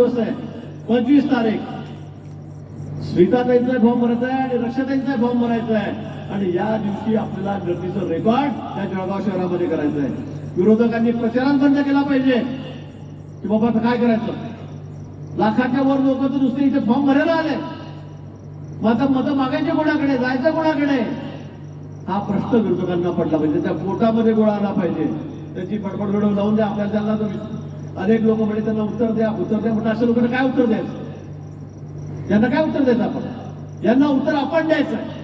पंचवीस तारीख. स्मिताताईंचा फॉर्म भरायचा आहे आणि रक्षाताईंचा फॉर्म भरायचा आहे. आणि या दिवशी आपल्याला गर्दीचं रेकॉर्ड त्या जळगाव शहरामध्ये करायचं आहे. विरोधकांनी प्रचारात बंद केला पाहिजे. की बाबा आता काय करायचं? लाखाच्या वर लोक तर नुसते इथे फॉर्म भरायला आले. मग मतं मागायचे कोणाकडे? जायचं कोणाकडे? हा प्रश्न विरोधकांना पडला पाहिजे. त्या पोटामध्ये गोळा आला पाहिजे. त्याची बडबड घडवून जाऊन द्या. आपल्याला त्यांना तर अनेक लोक म्हणजे त्यांना उत्तर द्या उत्तर द्या. म्हणजे अशा लोकांना काय उत्तर द्यायचं? यांना काय उत्तर द्यायचं आपण? यांना उत्तर आपण द्यायचं आहे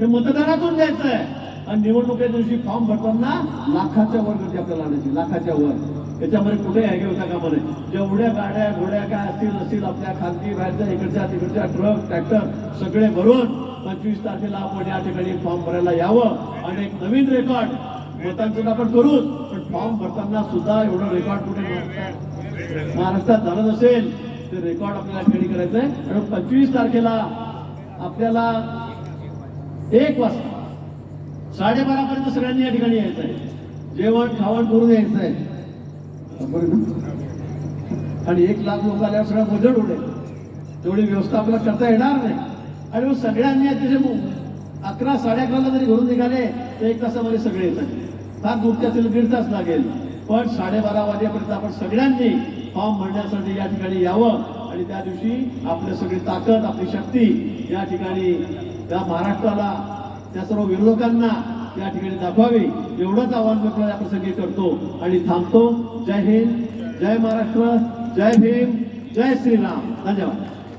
हे मतदानातून द्यायचं आहे आणि निवडणुकीच्या दिवशी फॉर्म भरताना लाखाच्या वर गर्दी आपल्याला आणायची लाखाच्या वर. त्याच्यामध्ये कुठे आहे होता का म्हणे जेवढ्या गाड्या घोड्या काय असतील नसतील आपल्या खालती बाहेरच्या इकडच्या तिकडच्या ट्रक ट्रॅक्टर सगळे भरून पंचवीस तारखेला आपण या ठिकाणी फॉर्म भरायला यावं. आणि एक नवीन रेकॉर्ड मतांचं आपण करूच फॉर्म भरताना सुद्धा एवढं रेकॉर्ड कुठे महाराष्ट्रात महाराष्ट्रात झालं नसेल ते रेकॉर्ड आपल्याला खेळी करायचं आहे आणि पंचवीस तारखेला आपल्याला एक वाजता साडेबारा पर्यंत सगळ्यांनी या ठिकाणी यायचं आहे जेवण खावण करून यायचं आहे आणि एक लाख लोक आल्यावर सगळं बजेट उडेल. तेवढी व्यवस्था आपल्याला करता येणार नाही. आणि मग सगळ्यांनी त्याचे अकरा साडे अकराला जरी घरून निघाले तर एक तासामध्ये सगळे येतात. फार दूरच्या दीड तास लागेल. पण साडेबारा वाजेपर्यंत आपण सगळ्यांनी फॉर्म भरण्यासाठी या ठिकाणी यावं आणि त्या दिवशी आपली सगळी ताकद आपली शक्ती या ठिकाणी त्या महाराष्ट्राला त्या सर्व विरोधकांना या ठिकाणी दाखवावी. एवढंच आव्हान मी या प्रसंगी करतो आणि थांबतो. जय हिंद जय महाराष्ट्र जय भीम जय श्रीराम. धन्यवाद.